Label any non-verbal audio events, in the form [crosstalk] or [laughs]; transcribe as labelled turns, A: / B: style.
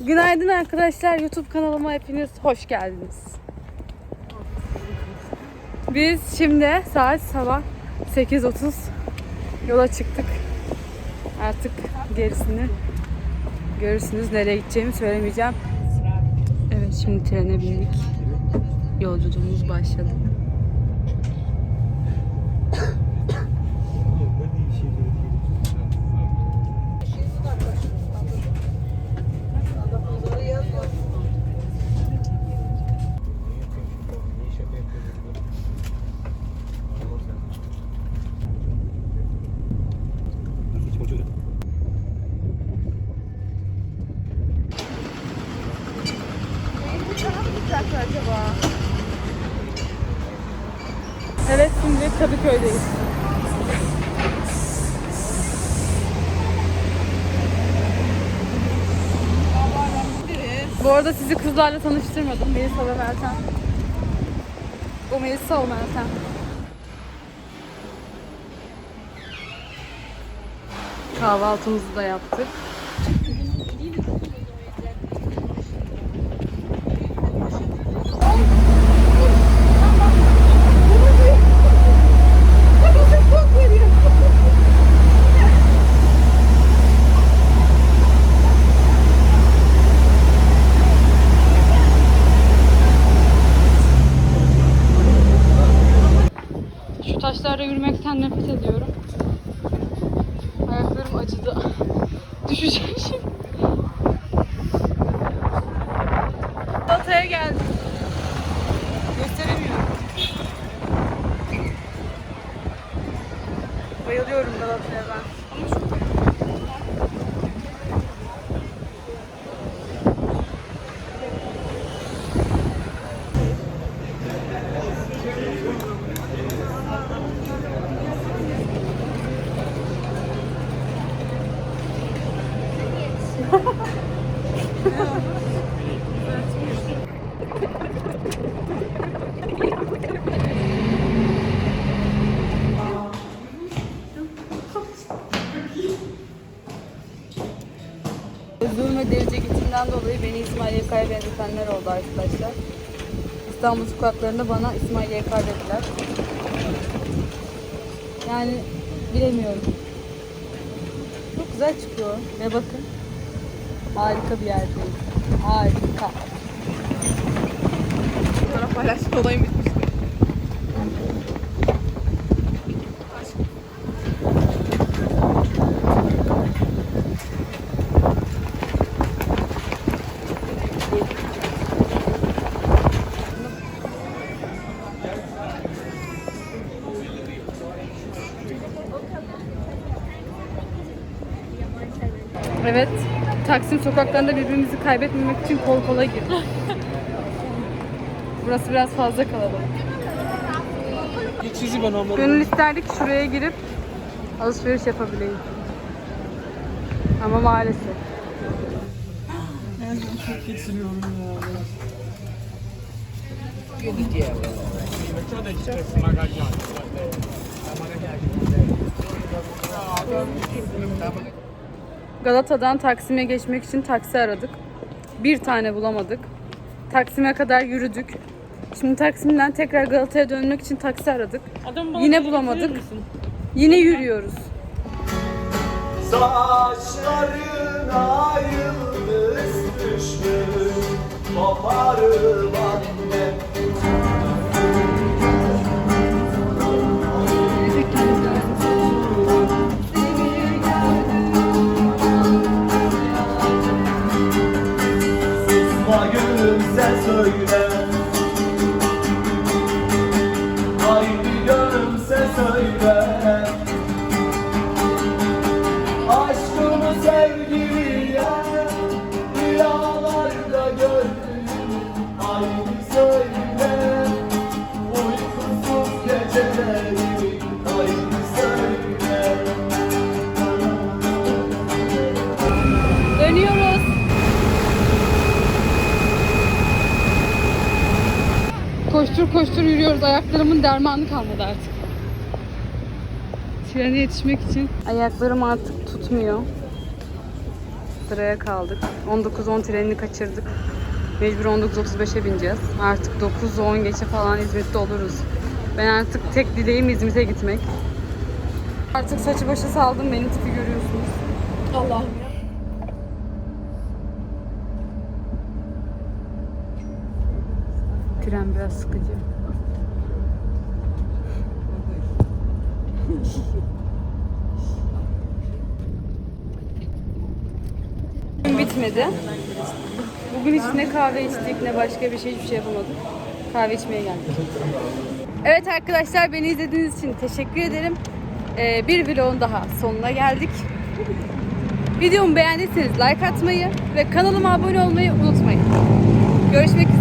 A: Günaydın arkadaşlar. YouTube kanalıma hepiniz hoş geldiniz. Biz şimdi saat sabah 8.30 yola çıktık. Artık gerisini görürsünüz. Nereye gideceğimi söylemeyeceğim. Evet şimdi trene bindik. Yolculuğumuz başladı. Evet şimdi Kadıköy'deyiz. Bu arada sizi kızlarla tanıştırmadım. Melisa ve Meltem. O Melisa o Meltem. Kahvaltımızı da yaptık. Taşlarda yürümekten nefret ediyorum. Ayaklarım acıdı. [laughs] Düşeceğim şimdi. Galata'ya geldim. Gösteremiyorum. Bayılıyorum Galata'ya ben. Zulüm ve delice gittiğimden dolayı beni İsmail YK'ya benzetenler oldu arkadaşlar. İstanbul sokaklarında bana İsmail YK dediler. Yani bilemiyorum. Çok güzel çıkıyor ve bakın harika bir yerdeyim. Harika.
B: Fotoğraf paylaştık [laughs] olayım bitmişti.
A: Evet. Taksim sokaklarında birbirimizi kaybetmemek için kol kola girdik. Burası biraz fazla kalabalık.
B: Hiç sizi ben olmadım.
A: Gönül isterdi ki şuraya girip alışveriş yapabileyim. Ama maalesef.
B: Ben çok geçiriyorum ya.
A: Galata'dan Taksim'e geçmek için taksi aradık. Bir tane bulamadık. Taksim'e kadar yürüdük. Şimdi Taksim'den tekrar Galata'ya dönmek için taksi aradık. Yine bulamadık. Yine yürüyoruz.
C: Saçlarına yıldız düşmüş Koparım söyle Haydi gönlüm sen söyle. Aşkımı sevgiliye Rüyalarda gördüm Haydi söyle
A: Koştur koştur yürüyoruz. Ayaklarımın dermanı kalmadı artık. Trene yetişmek için ayaklarım artık tutmuyor. sıraya kaldık. 19.10 trenini kaçırdık. Mecbur 19.35'e bineceğiz. Artık 9.10 geçe falan İzmit'te oluruz. Ben artık tek dileğim İzmit'e gitmek. Artık saçı başı saldım. Benim tipi görüyorsunuz.
B: Allah'ım ya.
A: Tren biraz sıkıcı. [laughs] Bitmedi. Bugün hiç ne kahve içtik ne başka bir şey hiçbir şey yapamadık. Kahve içmeye geldik. Evet arkadaşlar beni izlediğiniz için teşekkür ederim. Ee, bir vlogun daha sonuna geldik. Videomu beğendiyseniz like atmayı ve kanalıma abone olmayı unutmayın. Görüşmek üzere.